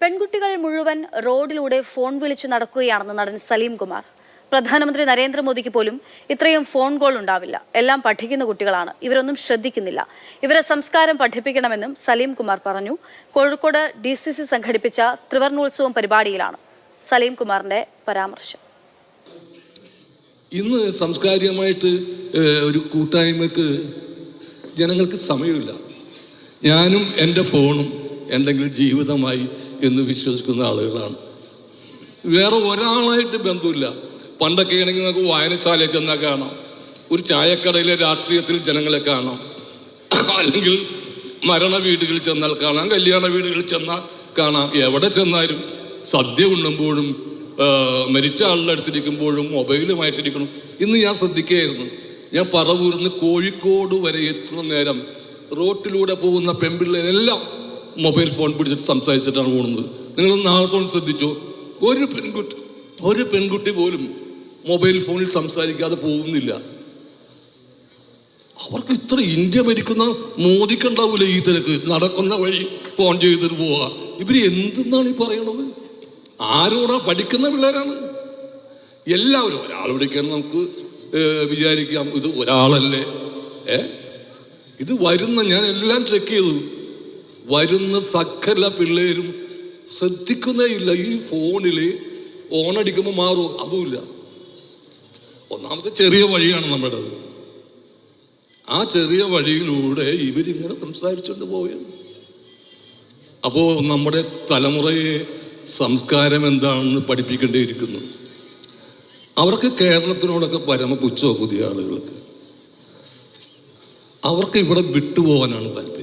പെൺകുട്ടികൾ മുഴുവൻ റോഡിലൂടെ ഫോൺ വിളിച്ചു നടക്കുകയാണെന്ന് നടൻ സലീം കുമാർ. പ്രധാനമന്ത്രി നരേന്ദ്രമോദിക്ക് പോലും ഇത്രയും ഫോൺ കോൾ ഉണ്ടാവില്ല. എല്ലാം പഠിക്കുന്ന കുട്ടികളാണ്. ഇവരൊന്നും ശ്രദ്ധിക്കുന്നില്ല. ഇവരെ സംസ്കാരം പഠിപ്പിക്കണമെന്നും സലീം കുമാർ പറഞ്ഞു. കോഴിക്കോട് ഡി സി സി സംഘടിപ്പിച്ച ത്രിവർണോത്സവം പരിപാടിയിലാണ് സലീം കുമാറിന്റെ പരാമർശം. ഇന്ന് സംസ്കാരികമായിട്ട് ഒരു കൂട്ടായ്മക്ക് ജനങ്ങൾക്ക് സമയമില്ല. ഞാനും എന്റെ ഫോണും എന്തെങ്കിലും ജീവിതമായി എന്ന് വിശ്വസിക്കുന്ന ആളുകളാണ്. വേറെ ഒരാളായിട്ട് ബന്ധമില്ല പണ്ടൊക്കെ ആണെങ്കിൽ നമുക്ക് വായനശാലയിൽ ചെന്നാൽ കാണാം. ഒരു ചായക്കടയിലെ രാഷ്ട്രീയത്തിൽ ജനങ്ങളെ കാണാം. അല്ലെങ്കിൽ മരണ വീടുകളിൽ ചെന്നാൽ കാണാം. കല്യാണ വീടുകളിൽ ചെന്നാൽ കാണാം. എവിടെ ചെന്നാലും സദ്യ ഉണ്ണുമ്പോഴും മരിച്ച ആളുടെ അടുത്തിരിക്കുമ്പോഴും മൊബൈലുമായിട്ടിരിക്കണം ഇന്ന് ഞാൻ ശ്രദ്ധിക്കുകയായിരുന്നു. ഞാൻ പറവൂർന്ന് കോഴിക്കോട് വരെ എത്തുന്ന നേരം റോട്ടിലൂടെ പോകുന്ന പെൺപിള്ളേരെല്ലാം മൊബൈൽ ഫോൺ പിടിച്ചിട്ട് സംസാരിച്ചിട്ടാണ് പോകുന്നത് നിങ്ങൾ നാളത്തോളം ശ്രദ്ധിച്ചോ? ഒരു പെൺകുട്ടി ഒരു പെൺകുട്ടി പോലും മൊബൈൽ ഫോണിൽ സംസാരിക്കാതെ പോകുന്നില്ല. അവർക്ക് ഇത്ര ഇന്ത്യ ഭരിക്കുന്ന മോദിക്കുണ്ടാവൂല ഈ തിരക്ക്? നടക്കുന്ന വഴി ഫോൺ ചെയ്തിട്ട് പോവുക ഇവർ എന്തെന്നാണ് ഈ പറയണത്? ആരോടാ പഠിക്കുന്ന പിള്ളേരാണ്? എല്ലാവരും ഒരാൾ വിളിക്കാൻ നമുക്ക് വിചാരിക്കാം. ഇത് ഒരാളല്ലേ? ഏ? ഇത് വരുന്ന ഞാൻ എല്ലാം ചെക്ക് ചെയ്തു. വരുന്ന സകല പിള്ളേരും ശ്രദ്ധിക്കുന്നേ ഇല്ല. ഈ ഫോണിൽ ഓണടിക്കുമ്പോൾ മാറും. അതുമില്ല. ഒന്നാമത്തെ ചെറിയ വഴിയാണ് നമ്മുടെ ആ ചെറിയ വഴിയിലൂടെ ഇവരിങ്ങനെ സംസാരിച്ചുകൊണ്ട് പോവുകയാണ്. അപ്പോൾ നമ്മുടെ തലമുറയെ സംസ്കാരം എന്താണെന്ന് പഠിപ്പിക്കേണ്ടിയിരിക്കുന്നു. അവർക്ക് കേരളത്തിനോടൊക്കെ പരമ പുച്ഛമോ പുതിയ ആളുകൾക്ക്. അവർക്ക് ഇവിടെ വിട്ടുപോകാനാണ് താല്പര്യം.